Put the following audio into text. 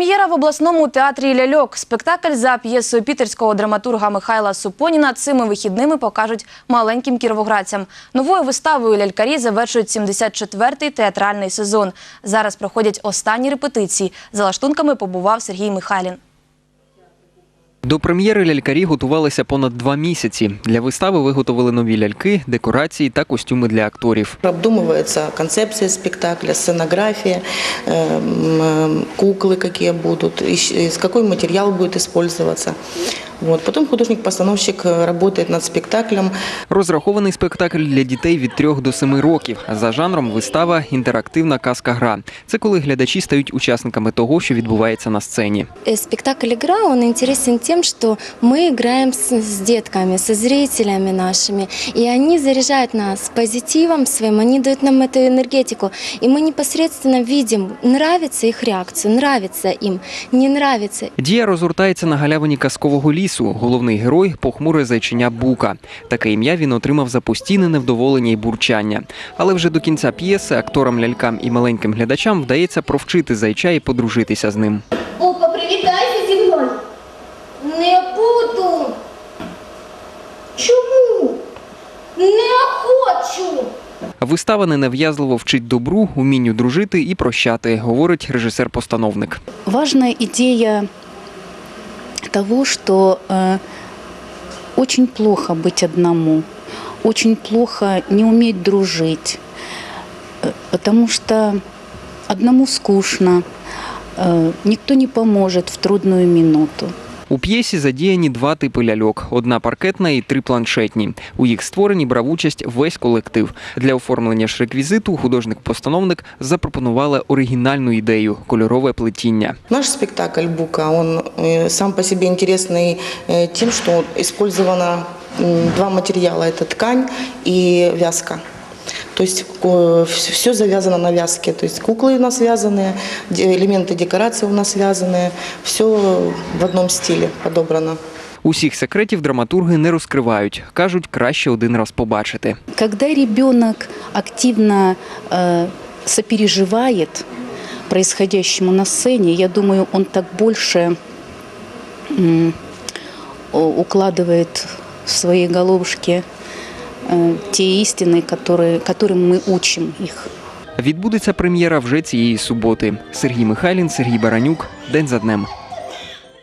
Прем'єра в обласному театрі Ляльок. Спектакль за п'єсою пітерського драматурга Михайла Супоніна цими вихідними покажуть маленьким кіровоградцям. Новою виставою лялькарі завершують 74-й театральний сезон. Зараз проходять останні репетиції. За лаштунками побував Сергій Михайлін. До прем'єри лялькарі готувалися понад два місяці. Для вистави виготовили нові ляльки, декорації та костюми для акторів. Обдумывается концепция спектакля, сценография, эм, эм, куклы какие будут, ищ- из какой материал будет использоваться. Вот. Потом художник-постановщик э, работает над спектаклем. Розрахований спектакль для дітей від 3 до 7 років. За жанром вистава інтерактивна казка-гра. Це коли глядачі стають учасниками того, що відбувається на сцені. Э, Спектакль «Игра», он интересен тем, что мы играем с, с детками, со зрителями нашими, и они заряжают нас позитивом своим, они дают нам эту энергетику, и мы непосредственно видим, нравится их реакцию, нравится им, не нравится. Дія розгортається на галявині казкового лісу. Головний герой похмуре зайчиня Бука. Таке ім'я він отримав за постійне невдоволення і бурчання. Але вже до кінця п'єси акторам, лялькам і маленьким глядачам вдається провчити зайча і подружитися з ним. Бука, привітайся зі мною. Не буду. Чому? Не хочу. Вистава ненав'язливо вчить добру, умінню дружити і прощати, говорить режисер-постановник. важная идея того, что э, очень плохо быть одному, очень плохо не уметь дружить, э, потому что одному скучно, э, никто не поможет в трудную минуту. У п'єсі задіяні два типи ляльок: одна паркетна і три планшетні. У їх створенні брав участь весь колектив. Для оформлення ж реквізиту художник-постановник запропонувала оригінальну ідею кольорове плетіння. Наш спектакль «Бука», он э, сам по себе интересный э, тем, что использовано м, два материала. Это ткань и вязка. То есть все завязано на вязке. То есть куклы у нас вязаные, де- элементы декорации у нас вязаные. Все в одном стиле подобрано. Усіх секретів драматурги не розкривають. кажуть, краще один раз побачити. Когда ребенок активно э, сопереживает происходящему на сцене, я думаю, он так больше м, о- укладывает в свои головушки э, те истины, которые, которым мы учим их. Відбудеться прем'єра вже цієї суботи. Сергій Михайлін, Сергій Баранюк. День за днем.